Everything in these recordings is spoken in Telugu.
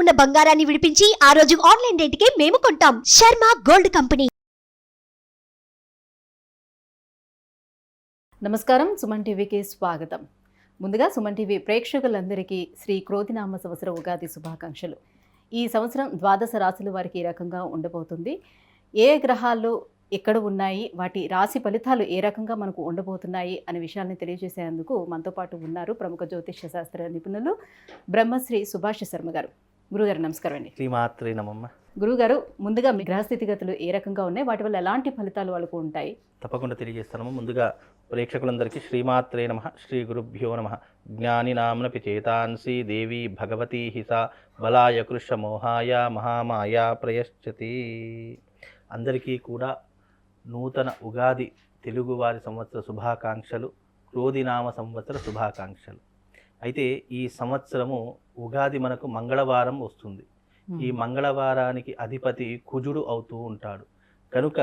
ఉన్న బంగారాన్ని విడిపించి ఆ రోజు ఆన్లైన్ రేటుకే మేము కొంటాం. Sharma gold company. నమస్కారం సుమన్ టీవీకి స్వాగతం. ముందుగా సుమన్ టీవీ ప్రేక్షకులందరికీ శ్రీ క్రోధినామ సంవత్సర ఉగాది శుభాకాంక్షలు. ఈ సంవత్సరం ద్వాదశ రాశుల వారికి ఈ రకంగా ఉండబోతుంది. ఏ గ్రహాలు ఎక్కడ ఉన్నాయి వాటి రాశి ఫలితాలు ఏ రకంగా మనకు ఉండబోతున్నాయి అనే విషయాన్ని తెలియజేసేందుకు మనతో పాటు ఉన్నారు ప్రముఖ జ్యోతిష్య శాస్త్ర నిపుణులు బ్రహ్మశ్రీ సుభాష్ శర్మ గారు. గురుగారు నమస్కారం అండి. శ్రీమాత్రి నమమ్మ గురుగారు ముందుగా మీ గ్రహస్థితిగతులు ఏ రకంగా ఉన్నాయి? వాటి వల్ల ఎలాంటి ఫలితాలు వాళ్ళకు ఉంటాయి? తప్పకుండా తెలియజేస్తాము ముందుగా ప్రేక్షకులందరికీ శ్రీమాత్రే నమ శ్రీ గురుభ్యో నమ. జ్ఞానినామ్నపి చేతాంసి దేవి భగవతి హిస బలాయ కృష మోహాయ మహామాయ ప్రయశ్చతి. అందరికీ కూడా నూతన ఉగాది తెలుగువారి సంవత్సర శుభాకాంక్షలు క్రోధినామ సంవత్సర శుభాకాంక్షలు. అయితే ఈ సంవత్సరము ఉగాది మనకు మంగళవారం వస్తుంది. ఈ మంగళవారానికి అధిపతి కుజుడు అవుతూ ఉంటాడు. కనుక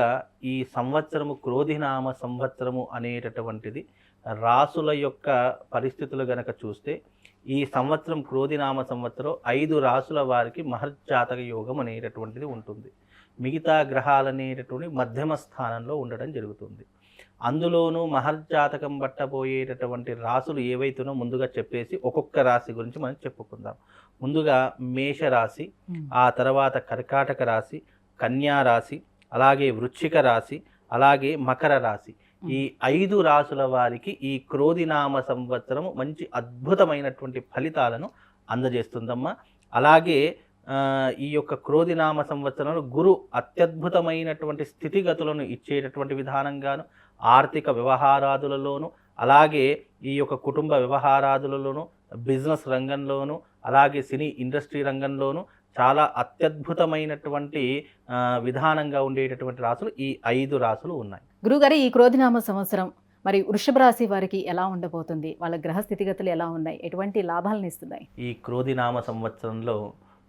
ఈ సంవత్సరము క్రోధినామ సంవత్సరము అనేటటువంటిది రాసుల యొక్క పరిస్థితులు గనక చూస్తే ఈ సంవత్సరం క్రోధినామ సంవత్సరం ఐదు రాసుల వారికి మహర్జాతక యోగం అనేటటువంటిది ఉంటుంది. మిగతా గ్రహాలు అనేటటువంటి మధ్యమ స్థానంలో ఉండడం జరుగుతుంది. అందులోనూ మహర్జాతకం పట్టబోయేటటువంటి రాసులు ఏవైతునో ముందుగా చెప్పేసి ఒక్కొక్క రాశి గురించి మనం చెప్పుకుందాం. ముందుగా మేషరాశి ఆ తర్వాత కర్కాటక రాశి కన్యా రాశి అలాగే వృశ్చిక రాశి అలాగే మకర రాశి. ఈ ఐదు రాసుల వారికి ఈ క్రోధినామ సంవత్సరం మంచి అద్భుతమైనటువంటి ఫలితాలను అందజేస్తుందమ్మా. అలాగే ఈ యొక్క క్రోధినామ సంవత్సరంలో గురు అత్యద్భుతమైనటువంటి స్థితిగతులను ఇచ్చేటటువంటి విధానంగాను ఆర్థిక వ్యవహారాదులలోను అలాగే ఈ యొక్క కుటుంబ వ్యవహారాదులలోను బిజినెస్ రంగంలోను అలాగే సినీ ఇండస్ట్రీ రంగంలోను చాలా అత్యద్భుతమైనటువంటి విధానంగా ఉండేటటువంటి రాసులు ఈ ఐదు రాసులు ఉన్నాయి. గురుగారు ఈ క్రోధినామ సంవత్సరం మరి వృషభ రాశి వారికి ఎలా ఉండబోతుంది? వాళ్ళ గ్రహ స్థితిగతులు ఎలా ఉన్నాయి? ఎటువంటి లాభాలను ఇస్తున్నాయి? ఈ క్రోధినామ సంవత్సరంలో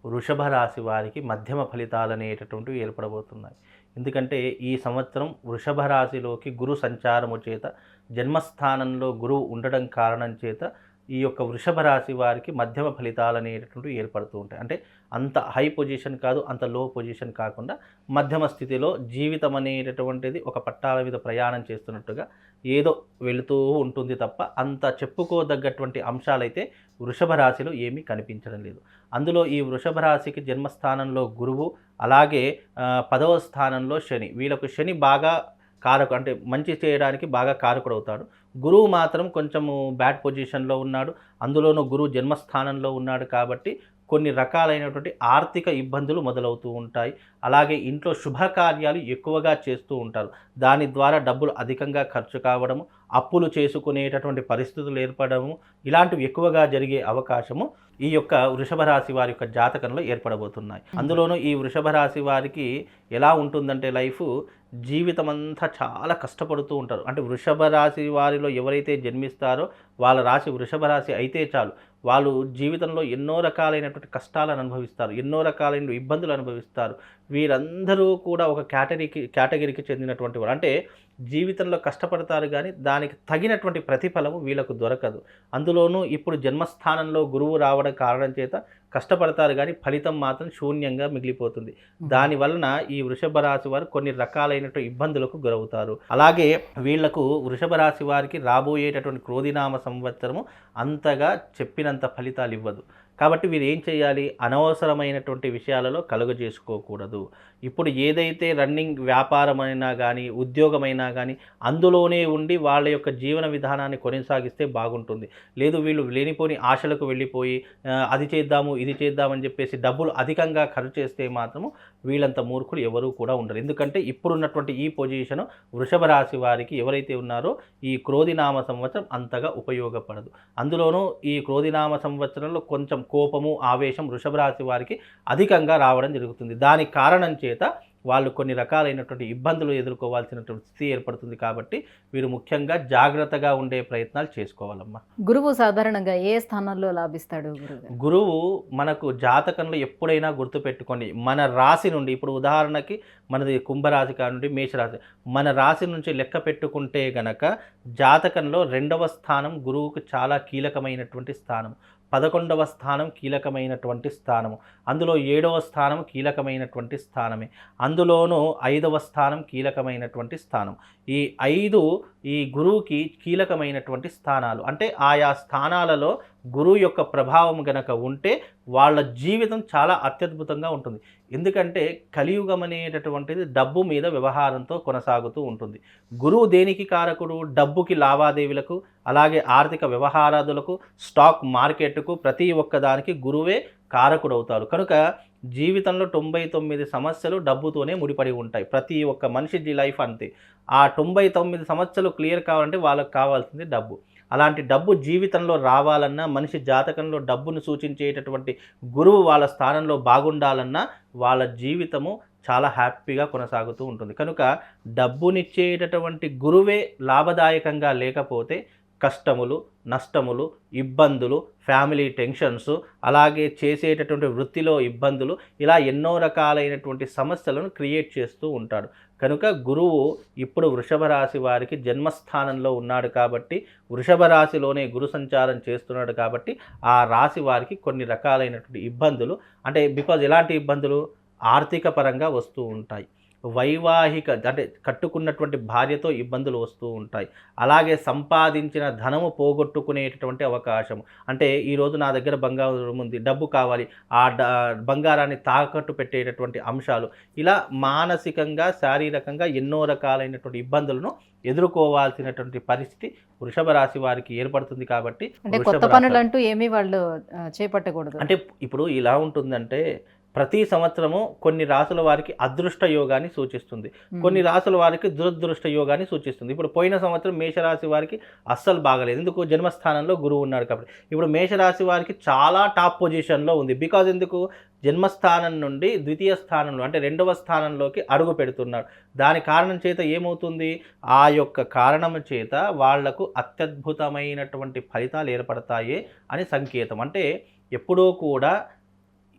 వృషభ రాశి వారికి మధ్యమ ఫలితాలు అనేటటువంటివి ఏర్పడబోతున్నాయి. ఎందుకంటే ఈ సంవత్సరం వృషభ రాశిలోకి గురు సంచారము చేత జన్మస్థానంలో గురువు ఉండడం కారణం చేత ఈ యొక్క వృషభ రాశి వారికి మధ్యమ ఫలితాలు అనేటటువంటివి ఏర్పడుతూ ఉంటాయి. అంటే అంత హై పొజిషన్ కాదు అంత లో పొజిషన్ కాకుండా మధ్యమ స్థితిలో జీవితం అనేటటువంటిది ఒక పట్టాల మీద ప్రయాణం చేస్తున్నట్టుగా ఏదో వెళుతూ ఉంటుంది తప్ప అంత చెప్పుకోదగ్గటువంటి అంశాలైతే వృషభ రాశిలో ఏమీ కనిపించడం లేదు. అందులో ఈ వృషభ రాశికి జన్మస్థానంలో గురువు అలాగే పదవ స్థానంలో శని. వీళ్ళకు శని బాగా కారకు అంటే మంచి చేయడానికి బాగా కారకుడు అవుతాడు. గురువు మాత్రం కొంచెము బ్యాడ్ పొజిషన్లో ఉన్నాడు. అందులోనూ గురువు జన్మస్థానంలో ఉన్నాడు కాబట్టి కొన్ని రకాలైనటువంటి ఆర్థిక ఇబ్బందులు మొదలవుతూ ఉంటాయి. అలాగే ఇంట్లో శుభకార్యాలు ఎక్కువగా చేస్తూ ఉంటారు. దాని ద్వారా డబ్బులు అధికంగా ఖర్చు కావడము అప్పులు చేసుకునేటటువంటి పరిస్థితులు ఏర్పడము ఇలాంటివి ఎక్కువగా జరిగే అవకాశము ఈ యొక్క వృషభ రాశి వారి యొక్క జాతకంలో ఏర్పడబోతున్నాయి. అందులోనూ ఈ వృషభ రాశి వారికి ఎలా ఉంటుందంటే లైఫ్ జీవితం అంతా చాలా కష్టపడుతూ ఉంటారు. అంటే వృషభ రాశి వారిలో ఎవరైతే జన్మిస్తారో వాళ్ళ రాశి వృషభ రాశి అయితే చాలు. వాళ్ళు జీవితంలో ఎన్నో రకాలైనటువంటి కష్టాలను అనుభవిస్తారు ఎన్నో రకాలైన ఇబ్బందులు అనుభవిస్తారు. వీరందరూ కూడా ఒక కేటగిరీకి కేటగిరీకి చెందినటువంటి వారు అంటే జీవితంలో కష్టపడతారు కానీ దానికి తగినటువంటి ప్రతిఫలము వీళ్ళకు దొరకదు. అందులోనూ ఇప్పుడు జన్మస్థానంలో గురువు రావడం కారణం చేత కష్టపడతారు కానీ ఫలితం మాత్రం శూన్యంగా మిగిలిపోతుంది. దాని వలన ఈ వృషభ రాశి వారు కొన్ని రకాలైనటువంటి ఇబ్బందులకు గురవుతారు. అలాగే వీళ్ళకు వృషభ రాశి వారికి రాబోయేటటువంటి క్రోధినామ సంవత్సరము అంతగా చెప్పినంత ఫలితాలు ఇవ్వదు. కాబట్టి వీరు ఏం చేయాలి? అనవసరమైనటువంటి విషయాలలో కలుగజేసుకోకూడదు. ఇప్పుడు ఏదైతే రన్నింగ్ వ్యాపారమైనా కానీ ఉద్యోగమైనా కానీ అందులోనే ఉండి వాళ్ళ యొక్క జీవన విధానాన్ని కొనసాగిస్తే బాగుంటుంది. లేదు వీళ్ళు లేనిపోని ఆశలకు వెళ్ళిపోయి అది చేద్దాము ఇది చేద్దామని చెప్పేసి డబ్బులు అధికంగా ఖర్చు చేస్తే మాత్రము వీళ్ళంత మూర్ఖులు ఎవరూ కూడా ఉండరు. ఎందుకంటే ఇప్పుడున్నటువంటి ఈ పొజిషన్ వృషభ రాశి వారికి ఎవరైతే ఉన్నారో ఈ క్రోధినామ సంవత్సరం అంతగా ఉపయోగపడదు. అందులోనూ ఈ క్రోధినామ సంవత్సరంలో కొంచెం కోపము ఆవేశం వృషభ రాశి వారికి అధికంగా రావడం జరుగుతుంది. దానికి కారణం చేత వాళ్ళు కొన్ని రకాలైనటువంటి ఇబ్బందులు ఎదుర్కోవాల్సినటువంటి స్థితి ఏర్పడుతుంది కాబట్టి వీరు ముఖ్యంగా జాగ్రత్తగా ఉండే ప్రయత్నాలు చేసుకోవాలమ్మా. గురువు సాధారణంగా ఏ స్థానంలో లాభిస్తాడు గురువు మనకు జాతకంలో ఎప్పుడైనా గుర్తుపెట్టుకోండి మన రాశి నుండి ఇప్పుడు ఉదాహరణకి మనది కుంభరాశి కానుండి మేషరాశి మన రాశి నుంచి లెక్క పెట్టుకుంటే గనక జాతకంలో రెండవ స్థానం గురువుకు చాలా కీలకమైనటువంటి స్థానం. పదకొండవ స్థానం కీలకమైనటువంటి స్థానము. అందులో ఏడవ స్థానం కీలకమైనటువంటి స్థానమే. అందులోనూ ఐదవ స్థానం కీలకమైనటువంటి స్థానం. ఈ ఐదు ఈ గురువుకి కీలకమైనటువంటి స్థానాలు. అంటే ఆయా స్థానాలలో గురువు యొక్క ప్రభావం గనక ఉంటే వాళ్ళ జీవితం చాలా అత్యద్భుతంగా ఉంటుంది. ఎందుకంటే కలియుగం అనేటటువంటిది డబ్బు మీద వ్యవహారంతో కొనసాగుతూ ఉంటుంది. గురువు దేనికి కారకుడు? డబ్బుకి లావాదేవీలకు అలాగే ఆర్థిక వ్యవహారాదులకు స్టాక్ మార్కెట్కు ప్రతి ఒక్క దానికి గురువే కారకుడవుతారు. కనుక జీవితంలో తొంభై తొమ్మిది సమస్యలు డబ్బుతోనే ముడిపడి ఉంటాయి. ప్రతి ఒక్క మనిషి లైఫ్ అంతే. ఆ తొంభై తొమ్మిది సమస్యలు క్లియర్ కావాలంటే వాళ్ళకి కావాల్సింది డబ్బు. అలాంటి డబ్బు జీవితంలో రావాలన్నా మనిషి జాతకంలో డబ్బును సూచించేటటువంటి గురువు వాళ్ళ స్థానంలో బాగుండాలన్నా వాళ్ళ జీవితము చాలా హ్యాపీగా కొనసాగుతూ ఉంటుంది. కనుక డబ్బునిచ్చేటటువంటి గురువే లాభదాయకంగా లేకపోతే కష్టములు నష్టములు ఇబ్బందులు ఫ్యామిలీ టెన్షన్స్ అలాగే చేసేటటువంటి వృత్తిలో ఇబ్బందులు ఇలా ఎన్నో రకాలైనటువంటి సమస్యలను క్రియేట్ చేస్తూ ఉంటాడు. కనుక గురువు ఇప్పుడు వృషభ రాశి వారికి జన్మస్థానంలో ఉన్నాడు కాబట్టి వృషభ రాశిలోనే గురు సంచారం చేస్తున్నాడు కాబట్టి ఆ రాశి వారికి కొన్ని రకాలైనటువంటి ఇబ్బందులు అంటే బికాజ్ ఎలాంటి ఇబ్బందులు ఆర్థిక పరంగా వస్తూ ఉంటాయి. వైవాహిక అంటే కట్టుకున్నటువంటి భార్యతో ఇబ్బందులు వస్తూ ఉంటాయి. అలాగే సంపాదించిన ధనము పోగొట్టుకునేటటువంటి అవకాశం. అంటే ఈరోజు నా దగ్గర బంగారం ఉంది డబ్బు కావాలి ఆ బంగారాన్ని తాకట్టు పెట్టేటటువంటి అంశాలు. ఇలా మానసికంగా శారీరకంగా ఎన్నో రకాలైనటువంటి ఇబ్బందులను ఎదుర్కోవాల్సినటువంటి పరిస్థితి వృషభ రాశి వారికి ఏర్పడుతుంది కాబట్టి కొత్త రాశి- పనులు అంటూ ఏమీ వాళ్ళు చేపట్టకూడదు. అంటే ఇప్పుడు ఇలా ఉంటుందంటే ప్రతి సంవత్సరము కొన్ని రాసుల వారికి అదృష్ట యోగాన్ని సూచిస్తుంది. కొన్ని రాసుల వారికి దురదృష్ట యోగాన్ని సూచిస్తుంది. ఇప్పుడు పోయిన సంవత్సరం మేషరాశి వారికి అస్సలు బాగలేదు. ఎందుకు? జన్మస్థానంలో గురువు ఉన్నాడు కాబట్టి. ఇప్పుడు మేషరాశి వారికి చాలా టాప్ పొజిషన్లో ఉంది. బికాజ్ ఎందుకు? జన్మస్థానం నుండి ద్వితీయ స్థానంలో అంటే రెండవ స్థానంలోకి అడుగు పెడుతున్నాడు. దాని కారణం చేత ఏమవుతుంది? ఆ యొక్క కారణం చేత వాళ్ళకు అత్యద్భుతమైనటువంటి ఫలితాలు ఏర్పడతాయి అని సంకేతం. అంటే ఎప్పుడూ కూడా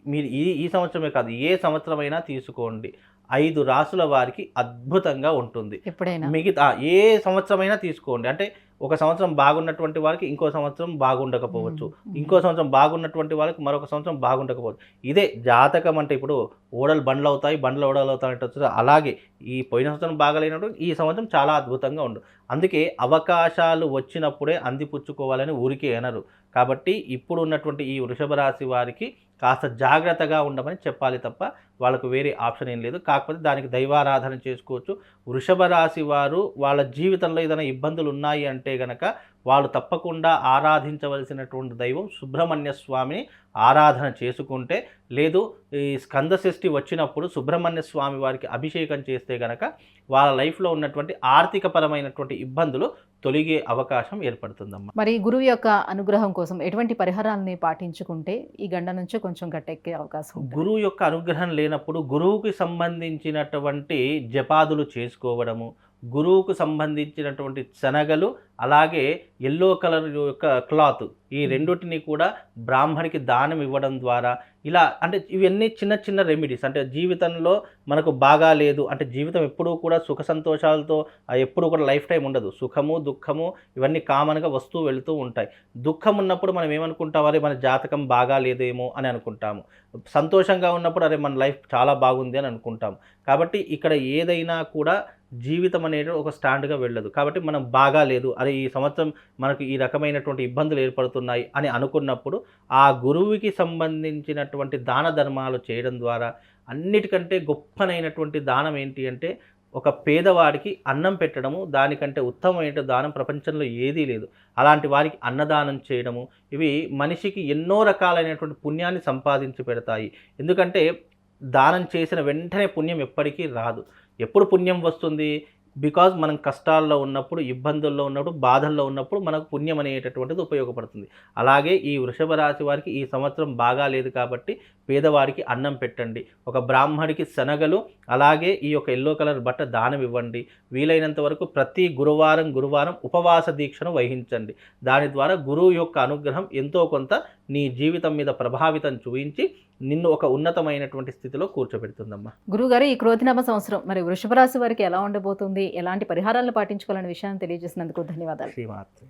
మీరు ఈ ఈ సంవత్సరమే కాదు ఏ సంవత్సరమైనా తీసుకోండి. ఐదు రాసుల వారికి అద్భుతంగా ఉంటుంది. ఎప్పుడైనా. మిగతా ఏ సంవత్సరమైనా తీసుకోండి. అంటే ఒక సంవత్సరం బాగున్నటువంటి వారికి ఇంకో సంవత్సరం బాగుండకపోవచ్చు. ఇంకో సంవత్సరం బాగున్నటువంటి వాళ్ళకి మరొక సంవత్సరం బాగుండకపోవచ్చు. ఇదే జాతకం అంటే ఇప్పుడు ఓడలు బండ్లు అవుతాయి బండ్లు ఓడలు అవుతాయి అలాగే ఈ పోయిన సంవత్సరం బాగలేనప్పుడు ఈ సంవత్సరం చాలా అద్భుతంగా ఉండు. అందుకే అవకాశాలు వచ్చినప్పుడే అందిపుచ్చుకోవాలని ఊరికే అనరు. కాబట్టి ఇప్పుడు ఉన్నటువంటి ఈ వృషభ రాశి వారికి కాస్త జాగ్రత్తగా ఉండమని చెప్పాలి తప్ప వాళ్ళకు వేరే ఆప్షన్ ఏం లేదు. కాకపోతే దానికి దైవారాధన చేసుకోవచ్చు. వృషభ రాశి వారు వాళ్ళ జీవితంలో ఏదైనా ఇబ్బందులు ఉన్నాయి అంటే గనక వాళ్ళు తప్పకుండా ఆరాధించవలసినటువంటి దైవం సుబ్రహ్మణ్య స్వామిని ఆరాధన చేసుకుంటే లేదు ఈ స్కంద షష్ఠి వచ్చినప్పుడు సుబ్రహ్మణ్య స్వామి వారికి అభిషేకం చేస్తే గనక వాళ్ళ లైఫ్లో ఉన్నటువంటి ఆర్థికపరమైనటువంటి ఇబ్బందులు తొలగే అవకాశం ఏర్పడుతుందమ్మా. మరి గురువు యొక్క అనుగ్రహం కోసం ఎటువంటి పరిహారాలని పాటించుకుంటే ఈ గండ నుంచి కొంచెం గట్టెక్కే అవకాశం గురువు యొక్క అనుగ్రహం లేనప్పుడు గురువుకి సంబంధించినటువంటి జపాదులు చేసుకోవడము గురువుకు సంబంధించినటువంటి శనగలు అలాగే ఎల్లో కలర్ యొక్క క్లాత్ ఈ రెండింటిని కూడా బ్రాహ్మడికి దానం ఇవ్వడం ద్వారా ఇలా అంటే ఇవన్నీ చిన్న చిన్న రెమెడీస్ అంటే జీవితంలో మనకు బాగా లేదు అంటే జీవితం ఎప్పుడూ కూడా సుఖ సంతోషాలతో ఎప్పుడూ కూడా లైఫ్ టైం ఉండదు. సుఖము దుఃఖము ఇవన్నీ కామన్గా వస్తూ వెళుతూ ఉంటాయి. దుఃఖం ఉన్నప్పుడు మనం ఏమనుకుంటాం? అరే మన జాతకం బాగా లేదేమో అని అనుకుంటాము. సంతోషంగా ఉన్నప్పుడు అరే మన లైఫ్ చాలా బాగుంది అని అనుకుంటాం కాబట్టి ఇక్కడ ఏదైనా కూడా జీవితం అనేది ఒక స్టాండ్గా వెళ్ళదు. కాబట్టి మనం బాగా లేదు. అరే ఈ సంవత్సరం మనకు ఈ రకమైనటువంటి ఇబ్బందులు ఏర్పడుతున్నాయి అని అనుకున్నప్పుడు ఆ గురువుకి సంబంధించినటువంటి దాన ధర్మాలు చేయడం ద్వారా అన్నిటికంటే గొప్పనైనటువంటి దానం ఏంటి అంటే ఒక పేదవాడికి అన్నం పెట్టడము దానికంటే ఉత్తమమైన దానం ప్రపంచంలో ఏదీ లేదు. అలాంటి వారికి అన్నదానం చేయడము ఇవి మనిషికి ఎన్నో రకాలైనటువంటి పుణ్యాన్ని సంపాదించి పెడతాయి. ఎందుకంటే దానం చేసిన వెంటనే పుణ్యం ఎప్పటికీ రాదు. ఎప్పుడు పుణ్యం వస్తుంది? బికాజ్ మనం కష్టాల్లో ఉన్నప్పుడు ఇబ్బందుల్లో ఉన్నప్పుడు బాధల్లో ఉన్నప్పుడు మనకు పుణ్యం అనేటటువంటిది ఉపయోగపడుతుంది. అలాగే ఈ వృషభ రాశి వారికి ఈ సంవత్సరం బాగా లేదు కాబట్టి పేదవాడికి అన్నం పెట్టండి. ఒక బ్రాహ్మడికి శనగలు అలాగే ఈ యొక్క ఎల్లో కలర్ బట్ట దానం ఇవ్వండి. వీలైనంత వరకు ప్రతి గురువారం గురువారం ఉపవాస దీక్షను వహించండి. దాని ద్వారా గురువు యొక్క అనుగ్రహం ఎంతో కొంత నీ జీవితం మీద ప్రభావితం చూపించి నిన్ను ఒక ఉన్నతమైనటువంటి స్థితిలో కూర్చోబెడుతుందమ్మా. గురువుగారు ఈ క్రోధినామ సంవత్సరం మరి వృషభ రాశి వారికి ఎలా ఉండబోతుంది? ఎలాంటి పరిహారాలను పాటించుకోవాలనే విషయాన్ని తెలియజేసినందుకు ధన్యవాదాలు. శ్రీమాత్రి.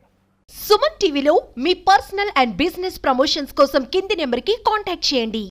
సుమన్ టీవీలో మీ పర్సనల్ అండ్ బిజినెస్ ప్రమోషన్స్ కోసం కింది నెంబర్కి కాంటాక్ట్ చేయండి.